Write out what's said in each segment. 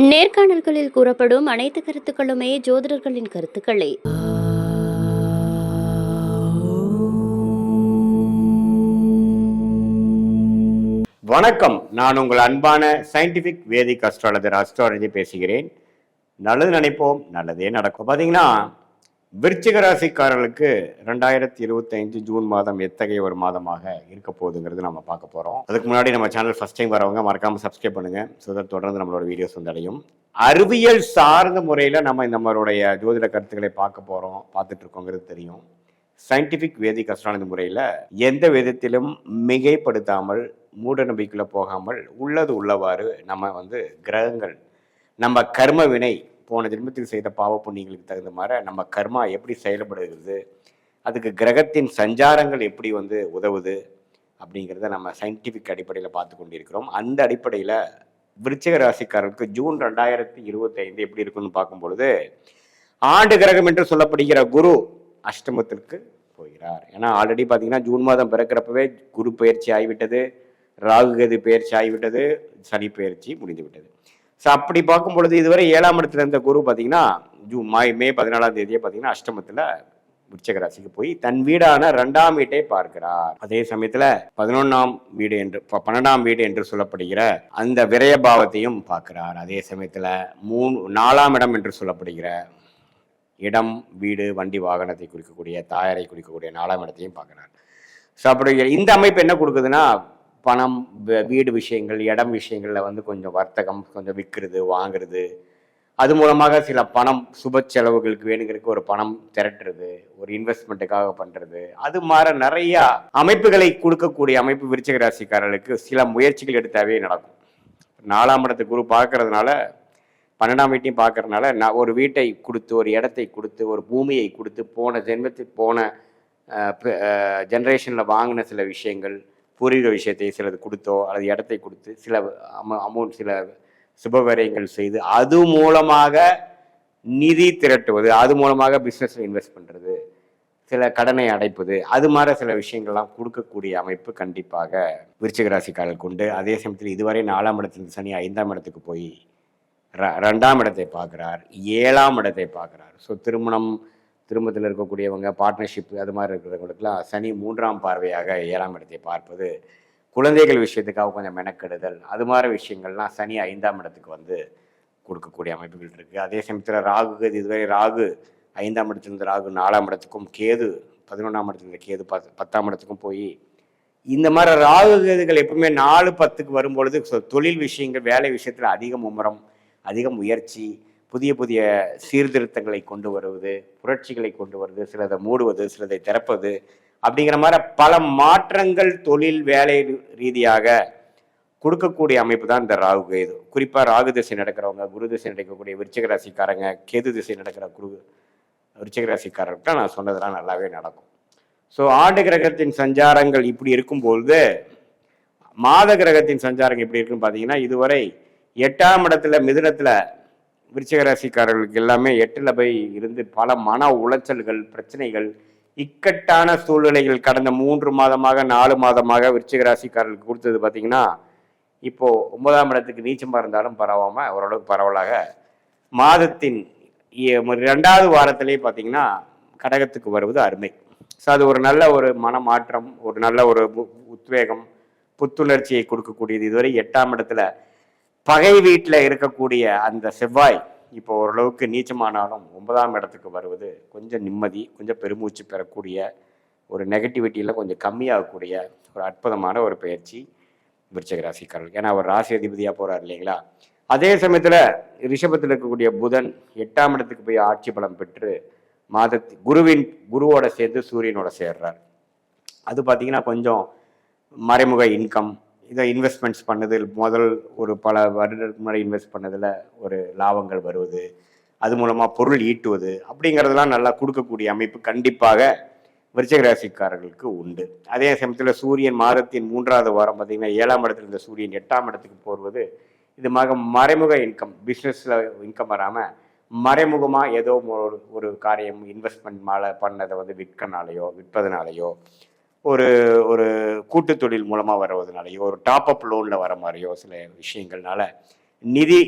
நேர்காணல்களில் கூறப்படும் அனைத்து கருத்துக்களுமே ஜோதிடர்களின் கருத்துக்களே. வணக்கம். நான் உங்கள் அன்பான சயின்டிபிக் வேதிக் அஸ்ட்ராலஜர் அஸ்ட்ராலஜி பேசுகிறேன். நல்லது நினைப்போம் நல்லதே நடக்கும். பார்த்தீங்கன்னா விருச்சிக ராசிக்காரர்களுக்கு ரெண்டாயிரத்தி இருபத்தைந்து ஜூன் மாதம் எத்தகைய ஒரு மாதமாக இருக்க போகுதுங்கிறது நம்ம பார்க்க போகிறோம் அதுக்கு முன்னாடி நம்ம சேனல் ஃபஸ்ட் டைம் வரவங்க மறக்காமல் சப்ஸ்கிரைப் பண்ணுங்க. ஸோ தட் தொடர்ந்து நம்மளோட வீடியோஸ் வந்து அடையும். அறிவியல் சார்ந்த முறையில் நம்ம நம்மளுடைய ஜோதிட கருத்துக்களை பார்க்க போகிறோம் பார்த்துட்டு இருக்கோங்கிறது தெரியும். சயின்டிஃபிக் வேதிக் அஸ்ட்ராலஜி முறையில் எந்த விதத்திலும் மிகைப்படுத்தாமல் மூட நம்பிக்கையில் போகாமல் உள்ளது உள்ளவாறு நம்ம வந்து கிரகங்கள் நம்ம கர்ம வினை போன ஜென்மத்தில் செய்த பாவ புண்ணியங்களுக்கு தகுந்த மாதிரி நம்ம கர்மா எப்படி செயல்படுகிறது அதுக்கு கிரகத்தின் சஞ்சாரங்கள் எப்படி வந்து உதவுது அப்படிங்கிறத நம்ம சயின்டிஃபிக் அடிப்படையில் பார்த்து கொண்டிருக்கிறோம். அந்த அடிப்படையில் விருச்சிக ராசிக்காரர்களுக்கு ஜூன் ரெண்டாயிரத்தி இருபத்தைந்து எப்படி இருக்குன்னு பார்க்கும் பொழுது ஆண்டு கிரகம் என்று சொல்லப்படுகிற குரு அஷ்டமத்திற்கு போகிறார். ஏன்னா ஆல்ரெடி பார்த்தீங்கன்னா ஜூன் மாதம் பிறக்கிறப்பவே குரு பயிற்சி ஆகிவிட்டது ராகு கேது பயிற்சி ஆகிவிட்டது சனி பயிற்சி முடிந்து விட்டது ஸோ அப்படி பார்க்கும் பொழுது இதுவரை ஏழாம் இடத்துல இருந்த குரு பார்த்தீங்கன்னா ஜூன் மை மே பதினாலாம் தேதியே பார்த்தீங்கன்னா அஷ்டமத்தில் விருச்சக ராசிக்கு போய் தன் வீடான ரெண்டாம் வீட்டை பார்க்கிறார். அதே சமயத்துல பதினொன்னாம் வீடு என்று பன்னெண்டாம் வீடு என்று சொல்லப்படுகிற அந்த விரய பாவத்தையும் பார்க்கிறார். அதே சமயத்துல மூணு நாலாம் இடம் என்று சொல்லப்படுகிற இடம் வீடு வண்டி வாகனத்தை குறிக்கக்கூடிய தாயாரை குறிக்கக்கூடிய நாலாம் இடத்தையும் பார்க்கிறார். ஸோ அப்படி இந்த அமைப்பு என்ன கொடுக்குதுன்னா பணம் வீடு விஷயங்கள் இடம் விஷயங்களில் வந்து கொஞ்சம் வர்த்தகம் கொஞ்சம் விற்கிறது வாங்குறது. அது மூலமாக சில பணம் சுப செலவுகளுக்கு வேணுங்கிறதுக்கு ஒரு பணம் திரட்டுறது ஒரு இன்வெஸ்ட்மெண்ட்டுக்காக பண்ணுறது அது மாதிரி நிறையா அமைப்புகளை கொடுக்கக்கூடிய அமைப்பு விருச்சிக ராசிக்காரர்களுக்கு சில முயற்சிகள் எடுத்தாவே நடக்கும். நாலாம் இடத்து குரு பார்க்கறதுனால பன்னெண்டாம் வீட்டையும் பார்க்கறதுனால நான் ஒரு வீட்டை கொடுத்து ஒரு இடத்தை கொடுத்து ஒரு பூமியை கொடுத்து போன ஜென்மத்துக்கு போன ஜென்ரேஷனில் வாங்கின சில விஷயங்கள் பூர்வீக விஷயத்தை சிலது கொடுத்தோ அல்லது இடத்தை கொடுத்து சில அமௌ அமௌண்ட் சில சுபகாரியங்கள் செய்து அது மூலமாக நிதி திரட்டுவது அது மூலமாக பிஸ்னஸில் இன்வெஸ்ட் பண்ணுறது சில கடனை அடைப்பது அது மாதிரி சில விஷயங்கள்லாம் கொடுக்கக்கூடிய அமைப்பு கண்டிப்பாக விருச்சிக ராசிக்காரர்களுக்கு உண்டு. அதே சமயத்தில் இதுவரை நாலாம் இடத்துல சனி ஐந்தாம் இடத்துக்கு போய் ர- ரெண்டாம் இடத்தை பார்க்குறார் ஏழாம் இடத்தை பார்க்குறார். ஸோ திருமணம் திருமணத்தில் இருக்கக்கூடியவங்க பார்ட்னர்ஷிப் அது மாதிரி இருக்கிறவங்களுக்குலாம் சனி மூன்றாம் பார்வையாக ஏழாம் இடத்தை பார்ப்பது குழந்தைகள் விஷயத்துக்காக கொஞ்சம் மெனக்கெடுதல். அது மாதிரி விஷயங்கள்லாம் சனி ஐந்தாம் இடத்துக்கு வந்து கொடுக்கக்கூடிய அமைப்புகள் இருக்குது அதே சமயத்தில் ராகு இதுவரை ராகு ஐந்தாம் இடத்துலேருந்து ராகு நாலாம் இடத்துக்கும் கேது பதினொன்றாம் இடத்துலேருந்து கேது பத் பத்தாம் இடத்துக்கும் போய் இந்த மாதிரி ராகு கேதுகள் எப்பவுமே நாலு பத்துக்கு வரும்பொழுது சொ- தொழில் விஷயங்கள் வேலை விஷயத்தில் அதிக மும்முரம் அதிக முயற்சி புதிய புதிய சீர்திருத்தங்களை கொண்டு வருவது புரட்சிகளை கொண்டு வருவது சிலதை மூடுவது சிலதை திறப்பது அப்படிங்கிற மாதிரி பல மாற்றங்கள் தொழில் வேலை ரீதியாக கொடுக்கக்கூடிய அமைப்பு தான் இந்த ராகு கேது. குறிப்பாக ராகு திசை நடக்கிறவங்க குரு திசை நடக்கக்கூடிய விருச்சிக ராசிக்காரங்க கேது திசை நடக்கிற குரு விருச்சிக ராசிக்காரர்கிட்ட நான் சொன்னதெல்லாம் நல்லாவே நடக்கும். ஸோ ஆண்டு கிரகத்தின் சஞ்சாரங்கள் இப்படி இருக்கும்பொழுது மாத கிரகத்தின் சஞ்சாரங்கள் எப்படி இருக்குன்னு பார்த்தீங்கன்னா இதுவரை எட்டாம் இடத்துல மிதுனத்தில் விருச்சிக ராசிக்காரர்களுக்கு எல்லாமே எட்டில் போய் இருந்து பல மன உளைச்சல்கள் பிரச்சனைகள் இக்கட்டான சூழ்நிலைகள் கடந்த மூன்று மாதமாக நாலு மாதமாக விருச்சிகராசிக்காரர்களுக்கு கொடுத்தது பார்த்தீங்கன்னா இப்போது ஒன்பதாம் இடத்துக்கு நீச்சமாக இருந்தாலும் பரவாமல் ஓரளவுக்கு பரவலாக மாதத்தின் ரெண்டாவது வாரத்திலே பார்த்தீங்கன்னா கடகத்துக்கு வருவது அருமை. ஸோ அது ஒரு நல்ல ஒரு மனமாற்றம் ஒரு நல்ல ஒரு உத்வேகம் புத்துணர்ச்சியை கொடுக்கக்கூடியது. இதுவரை எட்டாம் இடத்துல பகை வீட்டில் இருக்கக்கூடிய அந்த செவ்வாய் இப்போ ஓரளவுக்கு நீச்சமானாலும் ஒன்பதாம் இடத்துக்கு வருவது கொஞ்சம் நிம்மதி கொஞ்சம் பெருமூச்சு பெறக்கூடிய ஒரு நெகட்டிவிட்டியில் கொஞ்சம் கம்மியாகக்கூடிய ஒரு அற்புதமான ஒரு பயிற்சி விருச்சக ராசிக்காரர்கள். ஏன்னா அவர் ராசி அதிபதியாக போகிறார் இல்லைங்களா? அதே சமயத்தில் ரிஷபத்தில் இருக்கக்கூடிய புதன் எட்டாம் இடத்துக்கு போய் ஆட்சி பலம் பெற்று மாதத்து குருவின் குருவோட சேர்ந்து சூரியனோட சேர்றார். அது பார்த்தீங்கன்னா கொஞ்சம் மறைமுக இன்கம் இதை இன்வெஸ்ட்மெண்ட்ஸ் பண்ணதில் முதல் ஒரு பல வருடத்துக்கு முன்னாடி இன்வெஸ்ட் பண்ணதில் ஒரு லாபங்கள் வருவது அது மூலமாக பொருள் ஈட்டுவது அப்படிங்கிறதெல்லாம் நல்லா கொடுக்கக்கூடிய அமைப்பு கண்டிப்பாக விருச்சக ராசிக்காரர்களுக்கு உண்டு. அதே சமயத்தில் சூரியன் மாதத்தின் மூன்றாவது வாரம் பார்த்திங்கன்னா ஏழாம் இடத்துல இருந்த சூரியன் எட்டாம் இடத்துக்கு போடுவது இது மக மறைமுக இன்கம் பிஸ்னஸில் இன்கம் வராமல் மறைமுகமாக ஏதோ ஒரு ஒரு காரியம் இன்வெஸ்ட்மெண்ட் மேலே பண்ணதை வந்து விற்கனாலேயோ விற்பதனாலேயோ ஒரு ஒரு கூட்டு தொழில் மூலமாக வருவதனாலையோ ஒரு டாப் அப் லோனில் வர மாதிரியோ சில விஷயங்கள்னால நிதி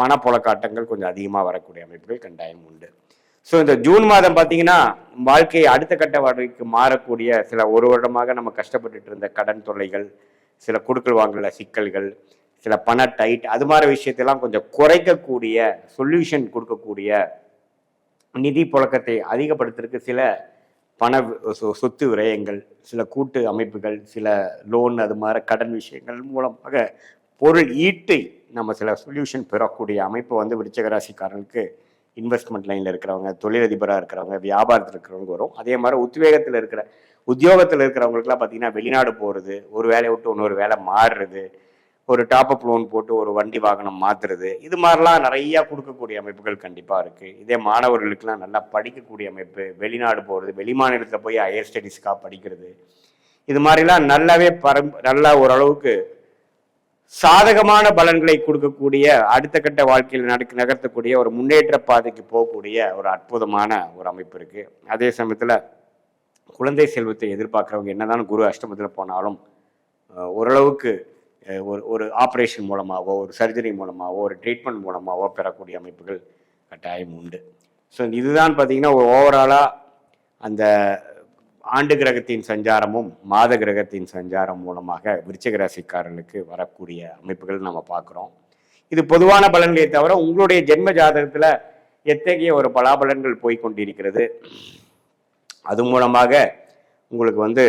பணப்புழக்காட்டங்கள் கொஞ்சம் அதிகமாக வரக்கூடிய அமைப்புகள் கண்டாயம் உண்டு. ஸோ இந்த ஜூன் மாதம் பார்த்தீங்கன்னா வாழ்க்கையை அடுத்த கட்ட வாழ்க்கைக்கு மாறக்கூடிய சில ஒரு வருடமாக நம்ம கஷ்டப்பட்டுட்டு இருந்த கடன் தொல்லைகள் சில கொடுக்கல் வாங்கல சிக்கல்கள் சில பண டைட் அது மாதிரி விஷயத்தெல்லாம் கொஞ்சம் குறைக்கக்கூடிய சொல்யூஷன் கொடுக்கக்கூடிய நிதி புழக்கத்தை அதிகப்படுத்துறதுக்கு சில பண சொ- சொத்து விரயங்கள் சில கூட்டு அமைப்புகள் சில லோன் அது மாதிரி கடன் விஷயங்கள் மூலமாக பொருள் ஈட்டை நம்ம சில சொல்யூஷன் பெறக்கூடிய அமைப்பு வந்து விருச்சகராசிக்காரர்களுக்கு இன்வெஸ்ட்மெண்ட் லைனில் இருக்கிறவங்க தொழிலதிபராக இருக்கிறவங்க வியாபாரத்தில் இருக்கிறவங்க வரும். அதே மாதிரி உத்வேகத்தில் இருக்கிற உத்தியோகத்தில் இருக்கிறவங்களுக்குலாம் பார்த்தீங்கன்னா வெளிநாடு போகிறது ஒரு வேலையை விட்டு இன்னொரு வேலை மாறுறது ஒரு டாப் அப் லோன் போட்டு ஒரு வண்டி வாகனம் மாற்றுறது இது மாதிரிலாம் நிறையா கொடுக்கக்கூடிய அமைப்புகள் கண்டிப்பாக இருக்குது இதே மாணவர்களுக்கெல்லாம் நல்லா படிக்கக்கூடிய அமைப்பு வெளிநாடு போகிறது வெளிமாநிலத்தில் போய் ஹையர் ஸ்டடீஸ்க்காக படிக்கிறது. இது மாதிரிலாம் நல்லாவே பரம் நல்லா ஓரளவுக்கு சாதகமான பலன்களை கொடுக்கக்கூடிய அடுத்த கட்ட வாழ்க்கையில் நடக்க நகர்த்தக்கூடிய ஒரு முன்னேற்ற பாதைக்கு போகக்கூடிய ஒரு அற்புதமான ஒரு அமைப்பு இருக்கு. அதே சமயத்தில் குழந்தை செல்வத்தை எதிர்பார்க்குறவங்க என்னதான் குரு அஷ்டமத்தில் போனாலும் ஓரளவுக்கு ஒரு ஒரு ஆப்ரேஷன் மூலமாகவோ ஒரு சர்ஜரி மூலமாகவோ ஒரு ட்ரீட்மெண்ட் மூலமாகவோ பெறக்கூடிய அமைப்புகள் கட்டாயம் உண்டு. ஸோ இதுதான் பார்த்திங்கன்னா ஒரு ஓவராலாக அந்த ஆண்டு கிரகத்தின் சஞ்சாரமும் மாத கிரகத்தின் சஞ்சாரம் மூலமாக விருச்சிக ராசிக்காரர்களுக்கு வரக்கூடிய அமைப்புகள் நம்ம பார்க்குறோம் இது பொதுவான பலன்களை தவிர உங்களுடைய ஜென்ம ஜாதகத்தில் எத்தகைய ஒரு பலாபலன்கள் போய்கொண்டிருக்கிறது அது மூலமாக உங்களுக்கு வந்து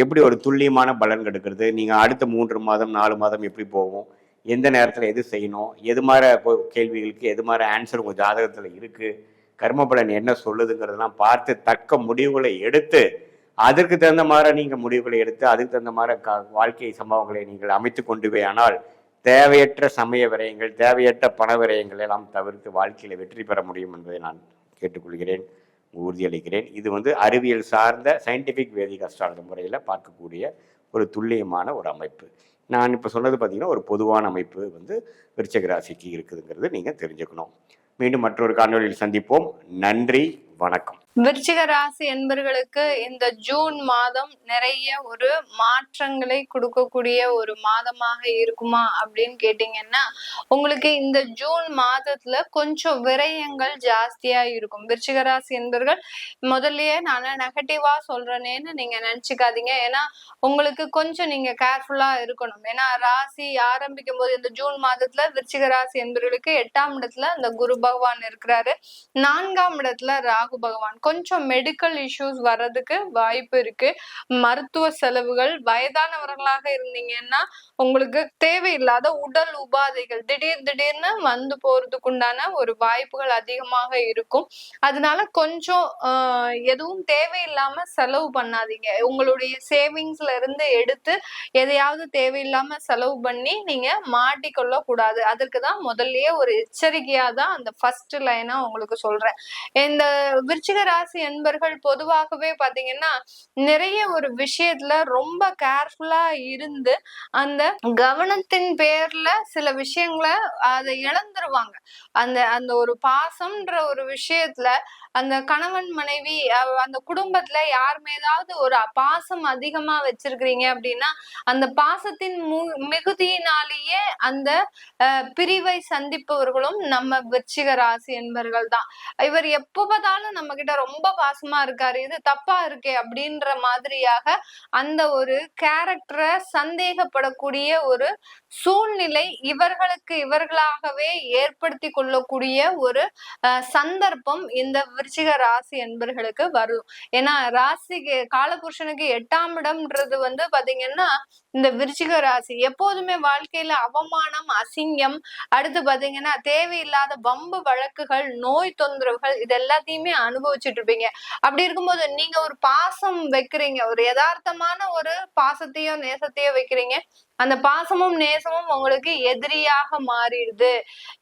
எப்படி ஒரு துல்லியமான பலன் கெடுக்கிறது? நீங்கள் அடுத்த மூன்று மாதம் நாலு மாதம் எப்படி போகும்? எந்த நேரத்தில் எது செய்யணும்? எது மாதிரி கேள்விகளுக்கு எது மாதிரி ஆன்சர் உங்கள் ஜாதகத்தில் இருக்குது கர்ம பலன் என்ன சொல்லுதுங்கிறதெல்லாம் பார்த்து தக்க முடிவுகளை எடுத்து அதற்கு தகுந்த மாதிரி நீங்கள் முடிவுகளை எடுத்து அதுக்கு தகுந்த மாதிரி க வாழ்க்கை சம்பவங்களை நீங்கள் அமைத்து கொண்டு ஆனால் தேவையற்ற சமய விரயங்கள் தேவையற்ற பண விரயங்கள் எல்லாம் தவிர்த்து வாழ்க்கையில் வெற்றி பெற முடியும் என்பதை நான் கேட்டுக்கொள்கிறேன். உறுதியளிக்கிறேன். இது வந்து அறிவியல் சார்ந்த சயின்டிஃபிக் வேதிக் அஸ்ட்ராலஜி முறையில் பார்க்கக்கூடிய ஒரு துல்லியமான ஒரு அமைப்பு. நான் இப்போ சொன்னது பார்த்திங்கன்னா ஒரு பொதுவான அமைப்பு வந்து விருச்சிக ராசிக்கு இருக்குதுங்கிறது நீங்கள் தெரிஞ்சுக்கணும். மீண்டும் மற்றொரு காணொலியில் சந்திப்போம். நன்றி வணக்கம். விருச்சிக ராசி என்பர்களுக்கு இந்த ஜூன் மாதம் நிறைய ஒரு மாற்றங்களை கொடுக்கக்கூடிய ஒரு மாதமாக இருக்குமா அப்படின்னு கேட்டீங்கன்னா உங்களுக்கு இந்த ஜூன் மாதத்துல கொஞ்சம் விரயங்கள் ஜாஸ்தியா இருக்கும். விருச்சிக ராசி என்பர்கள் முதல்லயே நான் நெகட்டிவா சொல்றேனேன்னு நீங்க நினைச்சுக்காதீங்க. ஏன்னா உங்களுக்கு கொஞ்சம் நீங்க கேர்ஃபுல்லா இருக்கணும். ஏன்னா ராசி ஆரம்பிக்கும் போது இந்த ஜூன் மாதத்துல விருச்சிக ராசி என்பவர்களுக்கு எட்டாம் இடத்துல அந்த குரு பகவான் இருக்கிறாரு. நான்காம் இடத்துல ராகு பகவான். கொஞ்சம் மெடிக்கல் இஷ்யூஸ் வர்றதுக்கு வாய்ப்பு இருக்கு. மருத்துவ செலவுகள் வயதானவர்களாக இருந்தீங்கன்னா உங்களுக்கு தேவையில்லாத உடல் உபாதைகள் திடீர் திடீர்னு வந்து போறதுக்குண்டான ஒரு வாய்ப்புகள் அதிகமாக இருக்கும். அதனால கொஞ்சம் எதுவும் தேவையில்லாம செலவு பண்ணாதீங்க. உங்களுடைய சேவிங்ஸ்ல இருந்து எடுத்து எதையாவது தேவையில்லாம செலவு பண்ணி நீங்க மாட்டிக்கொள்ள கூடாது அதுக்கு தான் முதல்லயே ஒரு எச்சரிக்கையா தான் அந்த ஃபர்ஸ்ட் லைனா உங்களுக்கு சொல்றேன். இந்த விருச்சிகரா ராசி என்பர்கள் பொதுவாகவே பாத்தீங்கன்னா நிறைய ஒரு விஷயத்துல ரொம்ப கேர்ஃபுல்லா இருந்து அந்த கவனத்தின் பேர்ல சில விஷயங்களை அதை இழந்துருவாங்க. அந்த அந்த ஒரு பாசம்ன்ற ஒரு விஷயத்துல அந்த கணவன் மனைவி அந்த குடும்பத்துல யார் மேதாவது ஒரு பாசம் அதிகமா வச்சிருக்கிறீங்க அப்படின்னா அந்த பாசத்தின் மு- மிகுதியினாலேயே அந்த அஹ், பிரிவை சந்திப்பவர்களும் நம்ம விருச்சிக ராசி என்பர்கள் தான். இவர் எப்போ பார்த்தாலும் நம்ம கிட்ட ரொம்ப பாசமா இருக்காரு. இது தப்பா இருக்கே அப்படின்ற மாதிரியாக அந்த ஒரு கேரக்டரை சந்தேகப்படக்கூடிய ஒரு சூழ்நிலை இவர்களுக்கு இவர்களாகவே ஏற்படுத்தி கொள்ளக்கூடிய ஒரு அஹ், சந்தர்ப்பம் இந்த விருச்சிக ராசி என்பர்களுக்கு வரும். ஏன்னா ராசிக்கு காலபுருஷனுக்கு எட்டாம் இடம்ன்றது வந்து பாத்தீங்கன்னா இந்த விருச்சிக ராசி. எப்போதுமே வாழ்க்கையில அவமானம் அசிங்கம் அடுத்து பாத்தீங்கன்னா தேவையில்லாத வம்பு வழக்குகள் நோய் தொந்தரவுகள் இது எல்லாத்தையுமே அனுபவிச்சுட்டு இருப்பீங்க. அப்படி இருக்கும்போது நீங்க ஒரு பாசம் வைக்கிறீங்க. ஒரு யதார்த்தமான ஒரு பாசத்தையோ நேசத்தையோ வைக்கிறீங்க. அந்த பாசமும் நேசமும் உங்களுக்கு எதிரியாக மாறிடுது.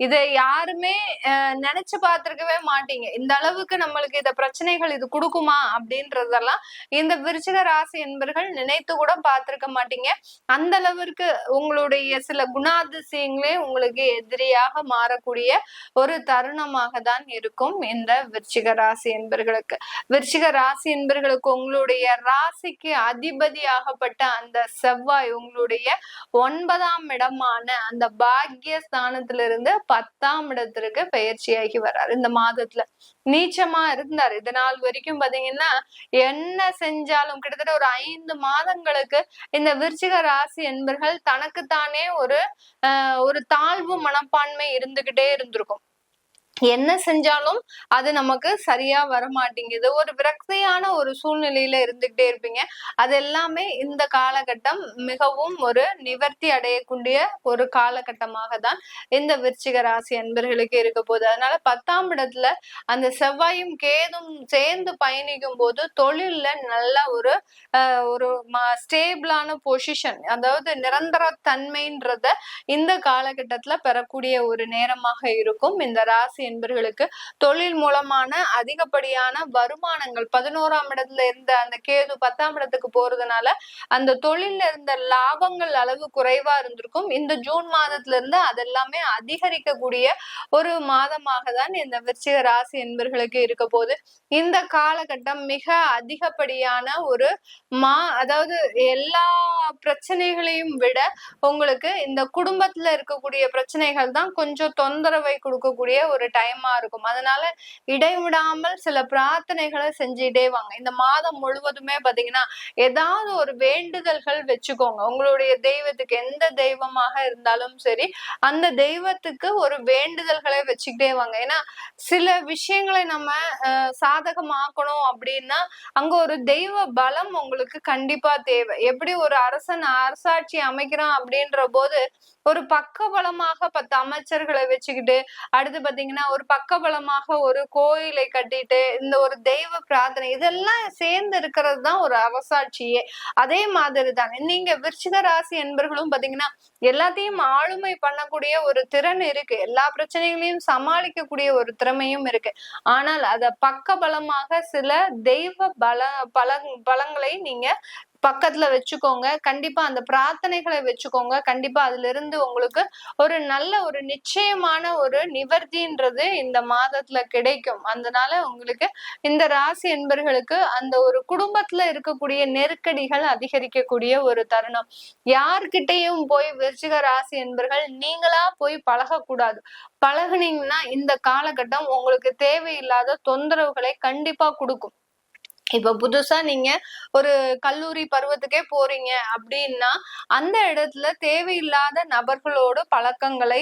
இதை யாருமே அஹ், நினைச்சு பார்த்திருக்கவே மாட்டீங்க. இந்த அளவுக்கு நம்மளுக்கு இந்த பிரச்சனைகள் இது கொடுக்குமா அப்படின்றதெல்லாம் இந்த விருச்சிக ராசி என்பர்கள் நினைத்து கூட பார்த்திருக்க மாட்டீங்க. அந்த அளவிற்கு உங்களுடைய சில குணாதிசயங்களே உங்களுக்கு எதிரியாக மாறக்கூடிய ஒரு தருணமாக தான் இருக்கும் இந்த விருச்சிக ராசி என்பர்களுக்கு. விருச்சிக ராசி என்பர்களுக்கு உங்களுடைய ராசிக்கு அதிபதியாகப்பட்ட அந்த செவ்வாய் உங்களுடைய ஒன்பதாம் இடமான அந்த பாக்கிய ஸ்தானத்திலிருந்து பத்தாம் இடத்திற்கு பயிற்சியாகி வர்றாரு. இந்த மாதத்துல நீச்சமா இருந்தார். இது நாள் வரைக்கும் பாத்தீங்கன்னா என்ன செஞ்சாலும் கிட்டத்தட்ட ஒரு ஐந்து மாதங்களுக்கு இந்த விருச்சிக ராசி என்பர்கள் தனக்குத்தானே ஒரு ஒரு தாழ்வு மனப்பான்மை இருந்துகிட்டே இருந்திருக்கும். என்ன செஞ்சாலும் அது நமக்கு சரியா வர மாட்டேங்குது ஒரு விரக்தியான ஒரு சூழ்நிலையில இருந்துகிட்டே இருப்பீங்க. அது எல்லாமே இந்த காலகட்டம் மிகவும் ஒரு நிவர்த்தி அடையக்கூடிய ஒரு காலகட்டமாக தான் இந்த விருச்சிக ராசி அன்பர்களுக்கு இருக்க போகுது. அதனால பத்தாம் இடத்துல அந்த செவ்வாயும் கேதும் சேர்ந்து பயணிக்கும் போது தொழில்ல நல்ல ஒரு ஆஹ், ஒரு ஸ்டேபிளான பொசிஷன் அதாவது நிரந்தர தன்மைன்றத இந்த காலகட்டத்துல பெறக்கூடிய ஒரு நேரமாக இருக்கும். இந்த ராசி என்பர்களுக்கு தொழில் மூலமான அதிகப்படியான வருமானங்கள். பதினோராம் இடத்துல இருந்த அந்த கேது பத்தாம் இடத்துக்கு போறதுனால அந்த தொழில இருந்த லாபங்கள் அளவு குறைவா இருந்திருக்கும். இந்த ஜூன் மாதத்துல இருந்து அதெல்லாமே அதிகரிக்கக்கூடிய ஒரு மாதமாக தான் இந்த விருச்சிக ராசி என்பர்களுக்கு இருக்க போது இந்த காலகட்டம் மிக அதிகப்படியான ஒரு மா அதாவது எல்லா பிரச்சனைகளையும் விட உங்களுக்கு இந்த குடும்பத்துல இருக்கக்கூடிய பிரச்சனைகள் தான் கொஞ்சம் தொந்தரவை கொடுக்கக்கூடிய ஒரு டைமா இருக்கும். அதனால இடைவிடாமல் சில பிரார்த்தனைகளை செஞ்சுட்டே வாங்க. இந்த மாதம் முழுவதுமே பாத்தீங்கன்னா ஏதாவது ஒரு வேண்டுதல்கள் வச்சுக்கோங்க. உங்களுடைய தெய்வத்துக்கு எந்த தெய்வமாக இருந்தாலும் சரி அந்த தெய்வத்துக்கு ஒரு வேண்டுதல்களை வச்சுக்கிட்டே வாங்க. ஏன்னா சில விஷயங்களை நம்ம அஹ், சாதகமாக்கணும் அப்படின்னா அங்க ஒரு தெய்வ பலம் உங்களுக்கு கண்டிப்பா தேவை. எப்படி ஒரு அரசன் அரசாட்சி அமைக்கிறான் அப்படின்ற போது ஒரு பக்க பலமாக பத்து அமைச்சர்களை வச்சுக்கிட்டு அடுத்து பாத்தீங்கன்னா ஒரு பக்க பலமாக ஒரு கோயிலை கட்டிட்டு இந்த ஒரு தெய்வ பிரார்த்தனை இதெல்லாம் சேர்ந்து இருக்கிறது தான் ஒரு அரசாட்சியே. அதே மாதிரி தான் நீங்க விருச்சிக ராசி என்பர்களும் பாத்தீங்கன்னா எல்லாத்தையும் ஆளுமை பண்ணக்கூடிய ஒரு திறன் இருக்கு. எல்லா பிரச்சனைகளையும் சமாளிக்கக்கூடிய ஒரு திறமையும் இருக்கு. ஆனால் அத பக்கபலமாக சில தெய்வ பல பல பலங்களை நீங்க பக்கத்துல வச்சுக்கோங்க. கண்டிப்பா அந்த பிரார்த்தனைகளை வச்சுக்கோங்க. கண்டிப்பா அதுல இருந்து உங்களுக்கு ஒரு நல்ல ஒரு நிச்சயமான ஒரு நிவர்த்தின்றது இந்த மாதத்துல கிடைக்கும். அதனால உங்களுக்கு இந்த ராசி என்பர்களுக்கு அந்த ஒரு குடும்பத்துல இருக்கக்கூடிய நெருக்கடிகள் அதிகரிக்கக்கூடிய ஒரு தருணம். யார்கிட்டயும் போய் விருச்சிக ராசி என்பர்கள் நீங்களா போய் பழகக்கூடாது. பழகுனீங்கன்னா இந்த காலகட்டம் உங்களுக்கு தேவையில்லாத தொந்தரவுகளை கண்டிப்பா கொடுக்கும். இப்ப புதுசா நீங்க ஒரு கல்லூரி பருவத்துக்கே போறீங்க அப்படின்னா அந்த இடத்துல தேவையில்லாத நபர்களோட பழக்கங்களை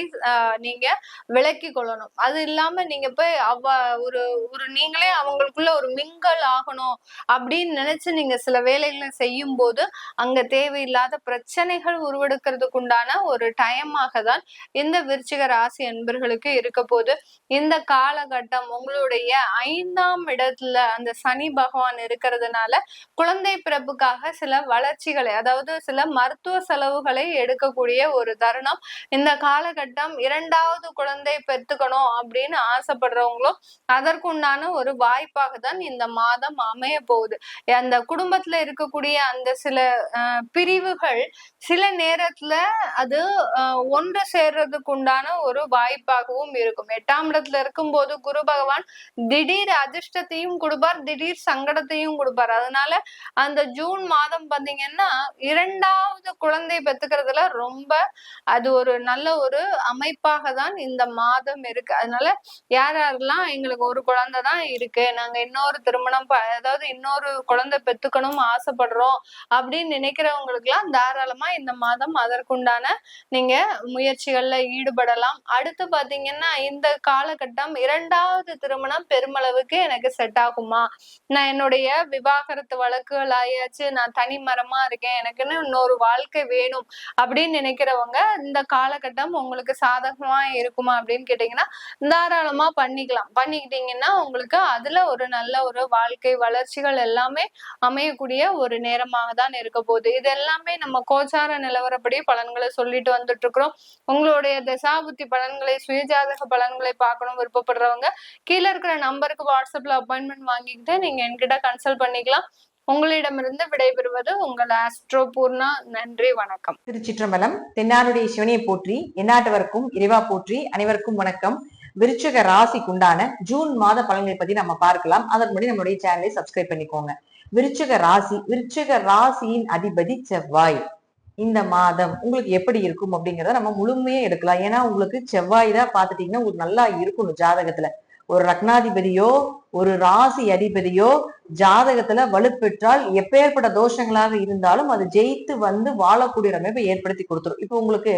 நீங்க விலக்கி கொள்ளணும். அது இல்லாம நீங்க போய் அவ ஒரு ஒரு நீங்களே அவங்களுக்குள்ள ஒரு மிங்கல் ஆகணும் அப்படின்னு நினைச்சு நீங்க சில வேலைகளை செய்யும் போது அங்க தேவையில்லாத பிரச்சனைகள் உருவெடுக்கிறதுக்கு உண்டான ஒரு டைமாக தான் இந்த விருச்சிக ராசி அன்பர்களுக்கு இருக்க போது இந்த காலகட்டம் உங்களுடைய ஐந்தாம் இடத்துல அந்த சனி பகவான் இருக்கிறதுனால குழந்தை பிறப்புக்காக சில வளர்ச்சிகளை அதாவது சில மருத்துவ செலவுகளை எடுக்கக்கூடிய ஒரு தருணம். இந்த காலகட்டம் இரண்டாவது குழந்தை பெற்றுக்கணும் அப்படின்னு ஆசைப்படுறவங்களும் அதற்குண்டான ஒரு வாய்ப்பாக தான் இந்த மாதம் அமைய போகுது. அந்த குடும்பத்துல இருக்கக்கூடிய அந்த சில பிரிவுகள் சில நேரத்துல அது ஒன்று சேர்றதுக்கு உண்டான ஒரு வாய்ப்பாகவும் இருக்கும். எட்டாம் இடத்துல இருக்கும்போது குரு பகவான் திடீர் அதிர்ஷ்டத்தையும் கொடுப்பார் திடீர் சங்கட பணத்தையும் கொடுப்பாரு. அதனால அந்த ஜூன் மாதம் பாத்தீங்கன்னா இரண்டாவது குழந்தை பெத்துக்கிறதுல ரொம்ப அது ஒரு நல்ல ஒரு அமைப்பாக தான் இந்த மாதம் இருக்கு. அதனால யார் யாரெல்லாம் எங்களுக்கு ஒரு குழந்தை தான் இருக்கு நாங்க இன்னொரு திருமணம் அதாவது இன்னொரு குழந்தை பெத்துக்கணும் ஆசைப்படுறோம் அப்படின்னு நினைக்கிறவங்களுக்கு எல்லாம் தாராளமா இந்த மாதம் அதற்குண்டான நீங்க முயற்சிகள்ல ஈடுபடலாம். அடுத்து பாத்தீங்கன்னா இந்த காலகட்டம் இரண்டாவது திருமணம் பெருமளவுக்கு எனக்கு செட் ஆகுமா? நான் என்னோட என்னுடைய விவாகரத்து வழக்குகள் ஆயாச்சு. நான் தனி மரமா இருக்கேன். எனக்குன்னு இன்னொரு வாழ்க்கை வேணும் அப்படின்னு நினைக்கிறவங்க இந்த காலகட்டம் உங்களுக்கு சாதகமா இருக்குமா அப்படின்னு கேட்டீங்கன்னா தாராளமா பண்ணிக்கலாம். பண்ணிக்கிட்டீங்கன்னா உங்களுக்கு அதுல ஒரு நல்ல ஒரு வாழ்க்கை வளர்ச்சிகள் எல்லாமே அமையக்கூடிய ஒரு நேரமாக தான் இருக்க போகுது. இது எல்லாமே நம்ம கோச்சார நிலவரப்படி பலன்களை சொல்லிட்டு வந்துட்டு இருக்கிறோம் உங்களுடைய தசாபுத்தி பலன்களை சுயஜாதக பலன்களை பார்க்கணும் விருப்பப்படுறவங்க கீழே இருக்கிற நம்பருக்கு வாட்ஸ்அப்ல அப்பாயின்மெண்ட் வாங்கிக்கிட்டு நீங்க என்கிட்ட கன்சல்ட் பண்ணிக்கலாம். உங்களிடமிருந்து விடைபெறுவது உங்கள் ஆஸ்ட்ரோ பூர்ணா நன்றி வணக்கம். திருச்சிற்றம்பலம் தென்னாருடைய சிவனியை போற்றி எந்நாட்டவருக்கும் இறைவா போற்றி அனைவருக்கும் வணக்கம். விருச்சிக ராசிக்குண்டான ஜூன் மாத பலன்களை பத்தி நம்ம பார்க்கலாம். அதற்கு முன்னாடி நம்மளுடைய சேனலை சப்ஸ்கிரைப் பண்ணிக்கோங்க. விருச்சக ராசி விருச்சக ராசியின் அதிபதி செவ்வாய். இந்த மாதம் உங்களுக்கு எப்படி இருக்கும் அப்படிங்கறத நம்ம முழுமையா எடுக்கலாம். ஏன்னா உங்களுக்கு செவ்வாய் தான் பாத்துட்டீங்கன்னா உங்களுக்கு நல்லா இருக்கணும் ஜாதகத்துல. ஒரு ரத்னாதிபதியோ ஒரு ராசி அதிபதியோ ஜாதகத்துல வலுப்பெற்றால் எப்பேற்பட்ட தோஷங்களாக இருந்தாலும் அது ஜெயித்து வந்து வாழக்கூடிய அமைப்பை ஏற்படுத்தி கொடுத்துரும். இப்போ உங்களுக்கு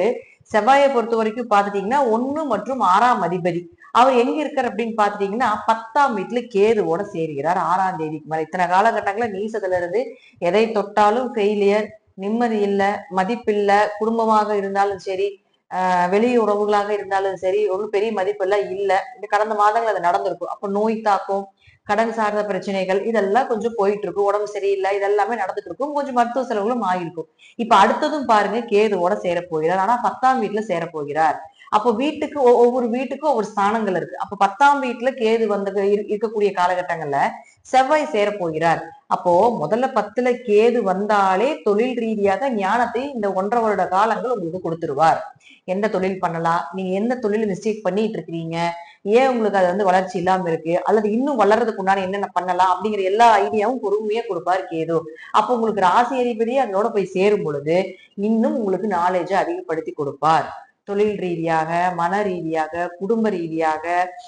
செவ்வாயை பொறுத்த வரைக்கும் பாத்துட்டீங்கன்னா ஒண்ணு மற்றும் ஆறாம் அதிபதி. அவர் எங்க இருக்கார் அப்படின்னு பாத்துட்டீங்கன்னா பத்தாம் வீட்டுல கேதுவோட சேருகிறார் ஆறாம் தேதிக்கு மேல. இத்தனை காலகட்டங்கள நீசத்துல இருந்து எதை தொட்டாலும் ஃபெயிலியர் நிம்மதி இல்ல மதிப்பில்லை குடும்பமாக இருந்தாலும் சரி ஆஹ் உறவுகளாக இருந்தாலும் சரி ஒரு பெரிய மதிப்பெல்லாம் இல்லை. இந்த கடந்த மாதங்கள் அது நடந்திருக்கும். அப்ப நோய் தாக்கம் கடன் சார்ந்த பிரச்சனைகள் இதெல்லாம் கொஞ்சம் போயிட்டு இருக்கும் உடம்பு சரியில்லை இதெல்லாமே நடந்துட்டு இருக்கும் கொஞ்சம் மருத்துவ செலவுகளும் ஆகிருக்கும் இப்ப அடுத்ததும் பாருங்க கேதுவோட சேர போகிறார் ஆனா பத்தாம் வீட்டுல சேரப்போகிறார். அப்போ வீட்டுக்கு ஒ- ஒவ்வொரு வீட்டுக்கும் ஒவ்வொரு ஸ்தானங்கள் இருக்கு. அப்ப பத்தாம் வீட்டுல கேது வந்து இருக்கக்கூடிய காலகட்டங்கள்ல செவ்வாய் சேர போகிறார் அப்போ முதல்ல பத்துல கேது வந்தாலே தொழில் ரீதியாக ஞானத்தை இந்த ஒன்றரை வருட காலங்கள் உங்களுக்கு கொடுத்துருவார். எந்த தொழில் பண்ணலாம்? நீங்க எந்த தொழில் மிஸ்டேக் பண்ணிட்டு இருக்கிறீங்க? ஏன் உங்களுக்கு அது வந்து வளர்ச்சி இல்லாம இருக்கு? அல்லது இன்னும் வளர்றதுக்கு உண்டான என்னென்ன பண்ணலாம்? அப்படிங்கிற எல்லா ஐடியாவும் பொறுமையா கொடுப்பார் கேது. அப்போ உங்களுக்கு ராசி அதிபதி அதோட போய் சேரும் பொழுது இன்னும் உங்களுக்கு நாலேஜை அதிகப்படுத்தி கொடுப்பார். தொழில் ரீதியாக மன ரீதியாக குடும்ப ரீதியாக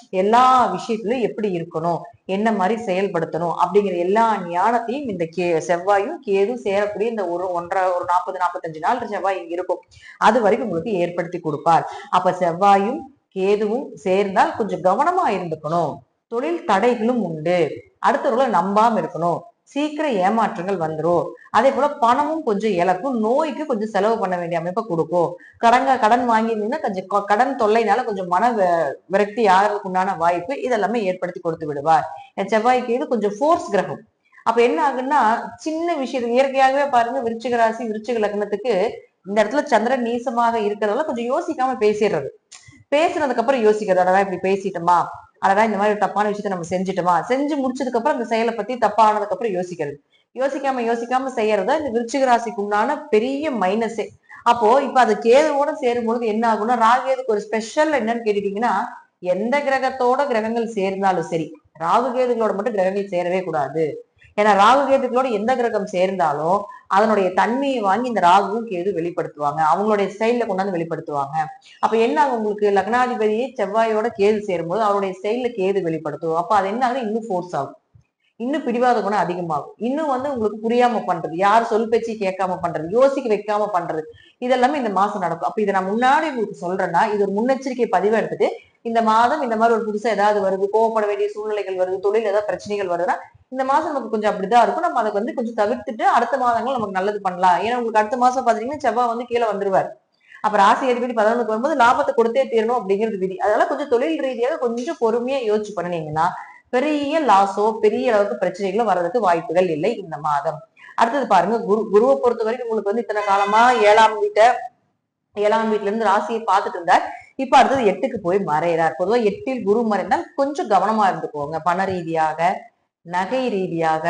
எல்லா விஷயத்திலும் எப்படி இருக்கணும் என்ன மாதிரி செயல்படுத்தணும் அப்படிங்கிற எல்லா ஞானத்தையும் இந்த கே செவ்வாயும் கேதும் சேரக்கூடிய இந்த ஒரு ஒன்றரை ஒரு நாற்பது நாற்பத்தஞ்சு நாள் செவ்வாய் இங்க இருக்கும். அது வரைக்கும் உங்களுக்கு ஏற்படுத்தி கொடுப்பார். அப்ப செவ்வாயும் கேதுவும் சேர்ந்தால் கொஞ்சம் கவனமா இருந்துக்கணும். தொழில் தடைகளும் உண்டு. அடுத்தவர்களை நம்பாம இருக்கணும். சீக்கிரம் ஏமாற்றங்கள் வந்துடும் அதே போல பணமும் கொஞ்சம் இழக்கும். நோய்க்கு கொஞ்சம் செலவு பண்ண வேண்டிய அமைப்பை கொடுக்கும். கடங்க கடன் வாங்கியிருந்தீங்கன்னா கொஞ்சம் கடன் தொல்லைனால கொஞ்சம் மன விரக்தி ஆகிறதுக்கு உண்டான வாய்ப்பு இதெல்லாமே ஏற்படுத்தி கொடுத்து விடுவார். செவ்வாய்க்கு இது கொஞ்சம் ஃபோர்ஸ் கிரகம். அப்ப என்ன ஆகுன்னா சின்ன விஷயம் இயற்கையாகவே பாருங்க விருச்சிக ராசி விருச்சிக லக்னத்துக்கு இந்த இடத்துல சந்திரன் நீசமாக இருக்கிறதால கொஞ்சம் யோசிக்காம பேசிடுறது. பேசுனதுக்கு அப்புறம் யோசிக்கிறது அடடா இப்படி பேசிட்டோமா? அடடா இந்த மாதிரி தப்பான விஷயத்த நம்ம செஞ்சுட்டோமா? செஞ்சு முடிச்சதுக்கு அப்புறம் அந்த செயலை பத்தி தப்பானதுக்கு அப்புறம் யோசிக்கிறது. யோசிக்காம யோசிக்காம செய்யறதா இந்த விருச்சிக ராசிக்கு உண்டான பெரிய மைனஸே அப்போ இப்ப அது கேதுவோட சேரும் பொழுது என்ன ஆகும்னா ராகேதுக்கு ஒரு ஸ்பெஷல் என்னன்னு கேட்டுட்டீங்கன்னா எந்த கிரகத்தோட கிரகங்கள் சேர்ந்தாலும் சரி ராகு கேதுகளோட மட்டும் கிரகங்கள் சேரவே கூடாது. ஏன்னா ராகு கேதுகளோட எந்த கிரகம் சேர்ந்தாலும் அதனுடைய தன்மையை வாங்கி இந்த ராகுவும் கேது வெளிப்படுத்துவாங்க. அவங்களுடைய ஸ்டைல்ல கொண்டாந்து வெளிப்படுத்துவாங்க. அப்ப என்ன ஆகும் உங்களுக்கு? லக்னாதிபதியே செவ்வாயோட கேது சேரும்போது அவருடைய ஸ்டைல்ல கேது வெளிப்படுத்துவோம் அப்ப அது என்ன ஆகுது? இன்னும் ஃபோர்ஸ் ஆகும். இன்னும் பிடிவாத குணம் அதிகமாகும். இன்னும் வந்து உங்களுக்கு புரியாம பண்றது யார் சொல் பேச்சு கேட்காம பண்றது யோசிக்க வைக்காம பண்றது இதெல்லாமே இந்த மாசம் நடக்கும். அப்ப இதை நான் முன்னாடி உங்களுக்கு சொல்றேன்னா இது ஒரு முன்னெச்சரிக்கை பதிவை எடுத்துட்டு இந்த மாதம் இந்த மாதிரி ஒரு புதுசா ஏதாவது வருது கோவப்பட வேண்டிய சூழ்நிலைகள் வருது தொழில் ஏதாவது பிரச்சனைகள் வருதுன்னா இந்த மாசம் நமக்கு கொஞ்சம் அப்படிதான் இருக்கும். நம்ம அதை வந்து கொஞ்சம் தவிர்த்துட்டு அடுத்த மாதங்கள் நமக்கு நல்லது பண்ணலாம். ஏன்னா உங்களுக்கு அடுத்த மாசம் பாத்தீங்கன்னா செவ்வாய் வந்து கீழே வந்துருவார். அப்ப ராசி அதிபதி பதினொன்றுக்கு வரும்போது லாபத்தை கொடுத்தே தீரணும் அப்படிங்கிறது விதி. அதனால கொஞ்சம் தொழில் ரீதியாக கொஞ்சம் பொறுமையா யோசிச்சு பண்ணினீங்கன்னா பெரிய லாஸோ பெரிய அளவுக்கு பிரச்சனைகளோ வர்றதுக்கு வாய்ப்புகள் இல்லை இந்த மாதம். அடுத்தது பாருங்க குரு குருவை பொறுத்த வரைக்கும் உங்களுக்கு வந்து இத்தனை காலமா ஏழாம் வீட்டை ஏழாம் வீட்டுல இருந்து ராசியை பார்த்துட்டு இருந்தார். இப்ப அடுத்தது எட்டுக்கு போய் மறையிறார். பொதுவாக எட்டில் குரு மறைந்தால் கொஞ்சம் கவனமா இருந்துக்கோங்க. பண ரீதியாக நகை ரீதியாக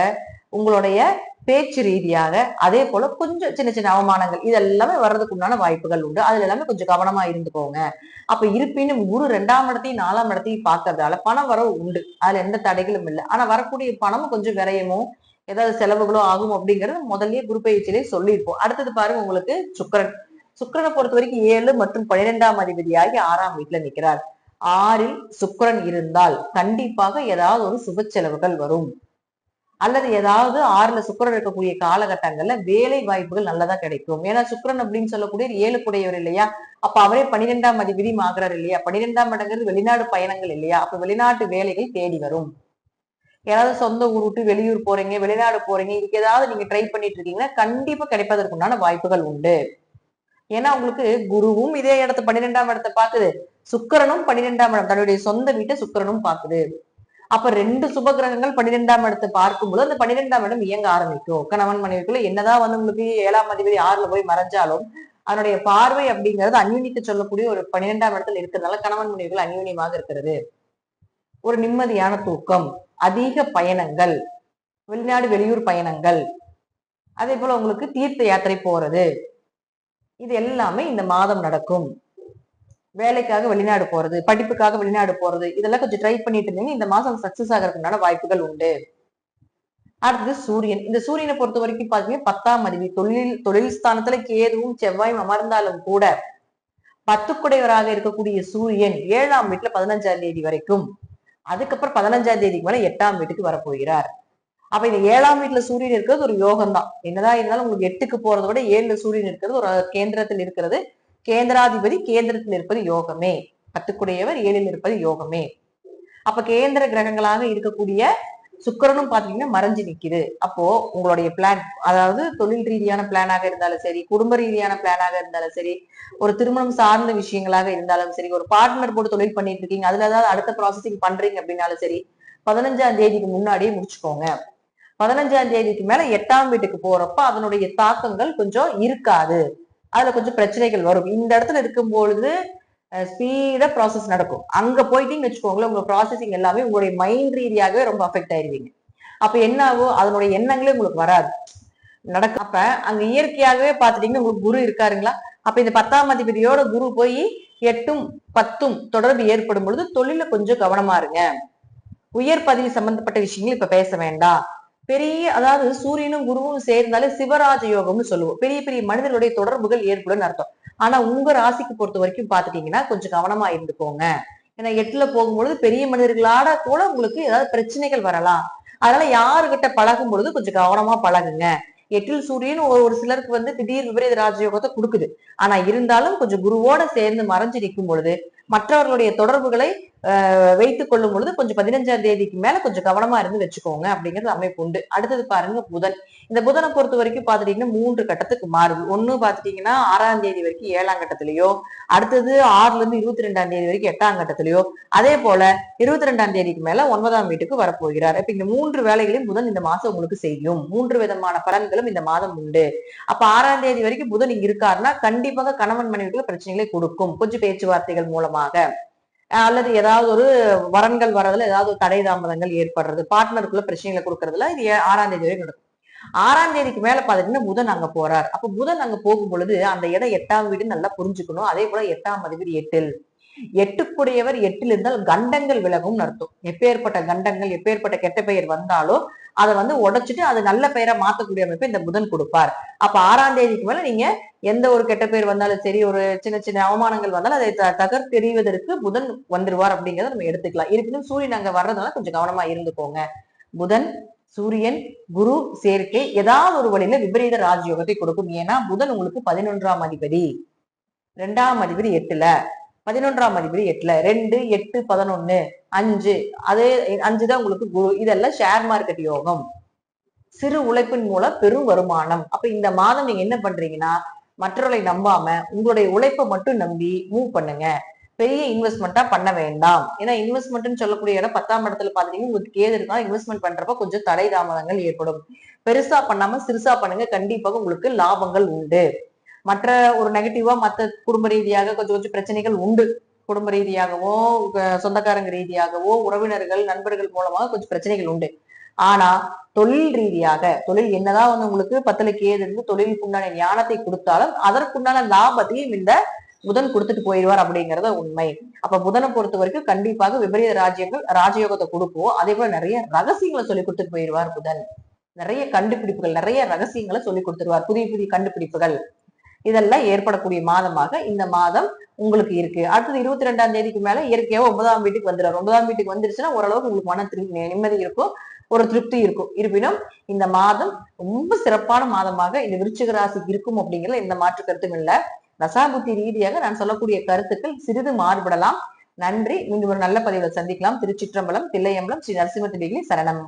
உங்களுடைய பேச்சு ரீதியாக அதே போல கொஞ்சம் சின்ன சின்ன அவமானங்கள் இதெல்லாமே வர்றதுக்கு உண்டான வாய்ப்புகள் உண்டு. அதுல எல்லாமே கொஞ்சம் கவனமா இருந்துக்கோங்க. அப்ப இருப்பினும் குரு ரெண்டாம் இடத்தையும் நாலாம் இடத்தையும் பார்க்கறதால பணம் வரவு உண்டு. அதுல எந்த தடைகளும் இல்லை. ஆனா வரக்கூடிய பணமும் கொஞ்சம் விரயமோ ஏதாவது செலவுகளோ ஆகும் அப்படிங்கறது முதல்லயே குரு பயிற்சியிலே சொல்லியிருப்போம். அடுத்தது பாருங்க உங்களுக்கு சுக்கரன். சுக்கரனை பொறுத்த வரைக்கும் ஏழு மற்றும் பன்னிரெண்டாம் அதிபதியாகி ஆறாம் வீட்டுல நிற்கிறார் ஆறில் சுக்கரன் இருந்தால் கண்டிப்பாக ஏதாவது ஒரு சுப செலவுகள் வரும். அல்லது ஏதாவது ஆறுல சுக்கரன் இருக்கக்கூடிய காலகட்டங்கள்ல வேலை வாய்ப்புகள் நல்லதா கிடைக்கும். ஏன்னா சுக்கரன் அப்படின்னு சொல்லக்கூடிய ஏழு குடையவர் இல்லையா? அப்ப அவரே பன்னிரெண்டாம் அதிபதி ஆகிறார் இல்லையா? பன்னிரெண்டாம் இடங்கிறது வெளிநாடு பயணங்கள் இல்லையா? அப்ப வெளிநாட்டு வேலைகள் தேடி வரும். யாராவது சொந்த ஊர் விட்டு வெளியூர் போறீங்க வெளிநாடு போறீங்க இதுக்கு ஏதாவது நீங்க ட்ரை பண்ணிட்டு இருக்கீங்கன்னா கண்டிப்பா கிடைப்பதற்குண்டான வாய்ப்புகள் உண்டு. ஏன்னா உங்களுக்கு குருவும் இதே இடத்த பன்னிரெண்டாம் இடத்தை பாக்குது சுக்கிரனும் பன்னிரெண்டாம் இடம். தன்னுடைய சொந்த வீட்டை சுக்கரனும் பாக்குது அப்ப ரெண்டு சுப கிரகங்கள் பன்னிரெண்டாம் இடத்தை பார்க்கும்போது அந்த பன்னிரெண்டாம் இடம் இயங்க ஆரம்பிக்கும். கணவன் மனைவிக்குள்ள என்னதான் வந்து உங்களுக்கு ஏழாம் அதிபதி ஆறுல போய் மறைஞ்சாலும் அதனுடைய பார்வை அப்படிங்கிறது அந்யூனிக்கு சொல்லக்கூடிய ஒரு பன்னிரெண்டாம் இடத்துல இருக்கிறதுனால கணவன் மனைவிகள் அந்யூன்யமாக இருக்கிறது. ஒரு நிம்மதியான தூக்கம் அதிக பயணங்கள் வெளிநாடு வெளியூர் பயணங்கள் அதே போல உங்களுக்கு தீர்த்த யாத்திரை போறது. இது எல்லாமே இந்த மாதம் நடக்கும். வேலைக்காக வெளிநாடு போறது படிப்புக்காக வெளிநாடு போறது இதெல்லாம் கொஞ்சம் ட்ரை பண்ணிட்டு இருந்தீங்க இந்த மாசம் சக்சஸ் ஆகிறதுனால வாய்ப்புகள் உண்டு. அடுத்தது சூரியன். இந்த சூரியனை பொறுத்த வரைக்கும் பாத்தீங்கன்னா பத்தாம் அதிபதி. தொழில் தொழில் ஸ்தானத்துல கேதுவும் செவ்வாயும் அமர்ந்தாலும் கூட பத்துக்குடையவராக இருக்கக்கூடிய சூரியன் ஏழாம் வீட்டுல பதினஞ்சாம் தேதி வரைக்கும். அதுக்கப்புறம் பதினஞ்சாம் தேதிக்கு மேல எட்டாம் வீட்டுக்கு வரப்போகிறார். அப்ப இந்த ஏழாம் வீட்டுல சூரியன் இருக்கிறது ஒரு யோகம் தான் என்னதான் இருந்தாலும் உங்களுக்கு எட்டுக்கு போறதை விட ஏழுல சூரியன் இருக்கிறது ஒரு கேந்திரத்தில் இருக்கிறது கேந்திராதிபதி கேந்திரத்தில் இருப்பது யோகமே. பத்துக்குடையவர் ஏழில் இருப்பது யோகமே. அப்ப கேந்திர கிரகங்களாக இருக்கக்கூடிய சுக்கரனும் பாத்தீங்கன்னா மறைஞ்சு நிக்குது. அப்போ உங்களுடைய பிளான் அதாவது தொழில் ரீதியான பிளானாக இருந்தாலும் சரி குடும்ப ரீதியான பிளானாக இருந்தாலும் சரி ஒரு திருமணம் சார்ந்த விஷயங்களாக இருந்தாலும் சரி ஒரு பார்ட்னர் போட்டு தொழில் பண்ணிட்டு இருக்கீங்க அதுல ஏதாவது அடுத்த ப்ராசஸிங் பண்றீங்க அப்படின்னாலும் சரி பதினஞ்சாம் தேதிக்கு முன்னாடியே முடிச்சுக்கோங்க. பதினஞ்சாம் தேதிக்கு மேல எட்டாம் வீட்டுக்கு போறப்ப அதனுடைய தாக்கங்கள் கொஞ்சம் இருக்காது. அதுல கொஞ்சம் பிரச்சனைகள் வரும். இந்த இடத்துல இருக்கும் பொழுது ஸ்பீடா ப்ராசஸ் நடக்கும். அங்க போயிட்டீங்கன்னு வச்சுக்கோங்களேன் உங்க ப்ராசஸிங் எல்லாமே உங்களுடைய மைண்ட் ரீதியாகவே ரொம்ப அஃபெக்ட் ஆயிருவீங்க. அப்ப என்ன ஆகும்? அதனுடைய எண்ணங்களே உங்களுக்கு வராது. நடக்க அப்ப அங்க இயற்கையாகவே பாத்துட்டீங்கன்னா உங்களுக்கு குரு இருக்காருங்களா? அப்ப இந்த பத்தாம் அதிபதியோட குரு போய் எட்டும் பத்தும் தொடர்பு ஏற்படும் பொழுது தொழில கொஞ்சம் கவனமா இருங்க. உயர் பதவி சம்பந்தப்பட்ட விஷயங்கள் இப்ப பேச வேண்டாம். பெரிய அதாவது சூரியனும் குருவும் சேர்ந்தாலே சிவராஜ யோகம்னு சொல்லுவோம். பெரிய பெரிய மனிதர்களுடைய தொடர்புகள் ஏற்படும் அர்த்தம். ஆனா உங்க ராசிக்கு பொறுத்த வரைக்கும் பாத்துட்டீங்கன்னா கொஞ்சம் கவனமா இருந்துக்கோங்க. ஏன்னா எட்டுல போகும்பொழுது பெரிய மனிதர்களாட கூட உங்களுக்கு ஏதாவது பிரச்சனைகள் வரலாம். அதனால யாருகிட்ட பழகும் பொழுது கொஞ்சம் கவனமா பழகுங்க. எட்டில் சூரியன் ஒரு ஒரு சிலருக்கு வந்து திடீர் விபரீத ராஜயோகத்தை கொடுக்குது. ஆனா இருந்தாலும் கொஞ்சம் குருவோட சேர்ந்து மறைஞ்சு நிற்கும் பொழுது மற்றவர்களுடைய தொடர்புகளை வைத்துக் கொள்ளும் பொழுது கொஞ்சம் பதினஞ்சாம் தேதிக்கு மேல கொஞ்சம் கவனமா இருந்து வச்சுக்கோங்க அப்படிங்கிறது அமைப்பு உண்டு. அடுத்தது பாருங்க புதன். இந்த புதனை பொறுத்த வரைக்கும் பாத்துட்டீங்கன்னா மூன்று கட்டத்துக்கு மாறுது. ஒண்ணு பாத்துட்டீங்கன்னா ஆறாம் தேதி வரைக்கும் ஏழாம் கட்டத்திலயோ அடுத்தது ஆறுல இருந்து இருபத்தி ரெண்டாம் தேதி வரைக்கும் எட்டாம் கட்டத்திலயோ அதே போல இருபத்தி ரெண்டாம் தேதிக்கு மேல ஒன்பதாம் வீட்டுக்கு வரப்போகிறார். இப்ப இந்த மூன்று வேலைகளையும் புதன் இந்த மாசம் உங்களுக்கு செய்யும். மூன்று விதமான பலன்களும் இந்த மாதம் உண்டு. அப்ப ஆறாம் தேதி வரைக்கும் புதன் இங்க இருக்காருன்னா கண்டிப்பாக கணவன் மனைவிக்குள்ள பிரச்சனைகளை கொடுக்கும். கொஞ்சம் பேச்சுவார்த்தைகள் மூலமாக. அல்லது ஏதாவது ஒரு வரன்கள் வர்றதுல ஏதாவது ஒரு தடை தாமதங்கள் ஏற்படுறது பார்ட்னருக்குள்ள பிரச்சனைகளை கொடுக்கறதுல இது ஏ- ஆறாம் தேதி வரைக்கும் நடக்கும். ஆறாம் தேதிக்கு மேல பாத்தீங்கன்னா புதன் அங்க போறார். அப்ப புதன் அங்க போகும் பொழுது அந்த இடம் எட்டாம் வீடு நல்லா புரிஞ்சுக்கணும். அதே போல எட்டாம் அதிபர் எட்டில். எட்டுக்குடையவர் எட்டில் இருந்தால் கண்டங்கள் விலகும் அர்த்தம். எப்பேற்பட்ட கண்டங்கள் எப்பேற்பட்ட கெட்ட பெயர் வந்தாலும் அதை வந்து உடைச்சிட்டு அது நல்ல பெயரை மாத்தக்கூடிய அமைப்பை இந்த புதன் கொடுப்பார். அப்ப ஆறாம் தேதிக்கு மேல நீங்க எந்த ஒரு கெட்ட பெயர் வந்தாலும் சரி ஒரு சின்ன சின்ன அவமானங்கள் வந்தாலும் அதை தகர்த்தெறிவதற்கு புதன் வந்துருவார் அப்படிங்கறத நம்ம எடுத்துக்கலாம். இருப்பினும் சூரியன் அங்க வர்றதுனால கொஞ்சம் கவனமா இருந்துக்கோங்க. புதன் சூரியன் குரு சேர்க்கை ஏதாவது ஒரு வழியில விபரீத ராஜயோகத்தை கொடுக்கும். ஏன்னா புதன் உங்களுக்கு பதினொன்றாம் அதிபதி. ரெண்டாம் அதிபதி எட்டுல. பதினொன்றாம் அதிபதி எட்டுல ரெண்டு எட்டு பதினொன்னு அஞ்சு. அதே அஞ்சுதான் உங்களுக்கு குரு இதெல்லாம் ஷேர் மார்க்கெட் யோகம். சிறு உழைப்பின் மூலம் பெரும் வருமானம். அப்ப இந்த மாதம் நீங்க என்ன பண்றீங்கன்னா மற்றவர்களை நம்பாம உங்களுடைய உழைப்பை மட்டும் நம்பி மூவ் பண்ணுங்க. பெரிய இன்வெஸ்ட்மெண்ட்டா பண்ண வேண்டாம். ஏன்னா இன்வெஸ்ட்மெண்ட்னு சொல்லக்கூடிய இடம் பத்தாம் இடத்துல பாத்தீங்கன்னா உங்களுக்கு கேது இருக்கா இன்வெஸ்ட்மெண்ட் பண்றப்ப கொஞ்சம் தடை தாமதங்கள் ஏற்படும். பெருசா பண்ணாம சிறுசா பண்ணுங்க. கண்டிப்பாக உங்களுக்கு லாபங்கள் உண்டு. மற்ற ஒரு நெகட்டிவா மற்ற குடும்ப ரீதியாக கொஞ்சம் கொஞ்சம் பிரச்சனைகள் உண்டு. குடும்ப ரீதியாகவோ சொந்தக்காரங்க ரீதியாகவோ உறவினர்கள் நண்பர்கள் மூலமாக கொஞ்சம் பிரச்சனைகள் உண்டு. ஆனா தொழில் ரீதியாக தொழில் என்னதான் வந்து உங்களுக்கு பத்துல கேது இருந்து தொழிலுக்கு உண்டான ஞானத்தை கொடுத்தாலும் அதற்குண்டான லாபத்தையும் இந்த புதன் கொடுத்துட்டு போயிடுவார் அப்படிங்கறத உண்மை. அப்ப புதனை பொறுத்த வரைக்கும் கண்டிப்பாக விபரீத ராஜ்யங்கள் ராஜயோகத்தை கொடுக்கும் அதே போல நிறைய ரகசியங்களை சொல்லி கொடுத்துட்டு போயிடுவார் புதன். நிறைய கண்டுபிடிப்புகள் நிறைய ரகசியங்களை சொல்லி கொடுத்துருவார். புதிய புதிய கண்டுபிடிப்புகள். இதெல்லாம் ஏற்படக்கூடிய மாதமாக இந்த மாதம் உங்களுக்கு இருக்கு. அடுத்தது இருபத்தி ரெண்டாம் தேதிக்கு மேல இயற்கையாக ஒன்பதாம் வீட்டுக்கு வந்துடும் ஒன்பதாம் வீட்டுக்கு வந்துருச்சுன்னா ஓரளவுக்கு உங்களுக்கு மன திருப்தி நிம்மதி இருக்கும். ஒரு திருப்தி இருக்கும். இருப்பினும் இந்த மாதம் ரொம்ப சிறப்பான மாதமாக இந்த விருச்சிக ராசி இருக்கும் அப்படிங்கிறதுல எந்த மாற்று கருத்தும் இல்லை. ரசாபுத்தி ரீதியாக நான் சொல்லக்கூடிய கருத்துக்கள் சிறிது மாறுபடலாம். நன்றி. மீண்டும் ஒரு நல்ல பதிவில் சந்திக்கலாம். திருச்சிற்றம்பலம் தில்லையம்பலம் ஸ்ரீ நரசிம்ம சரணம்.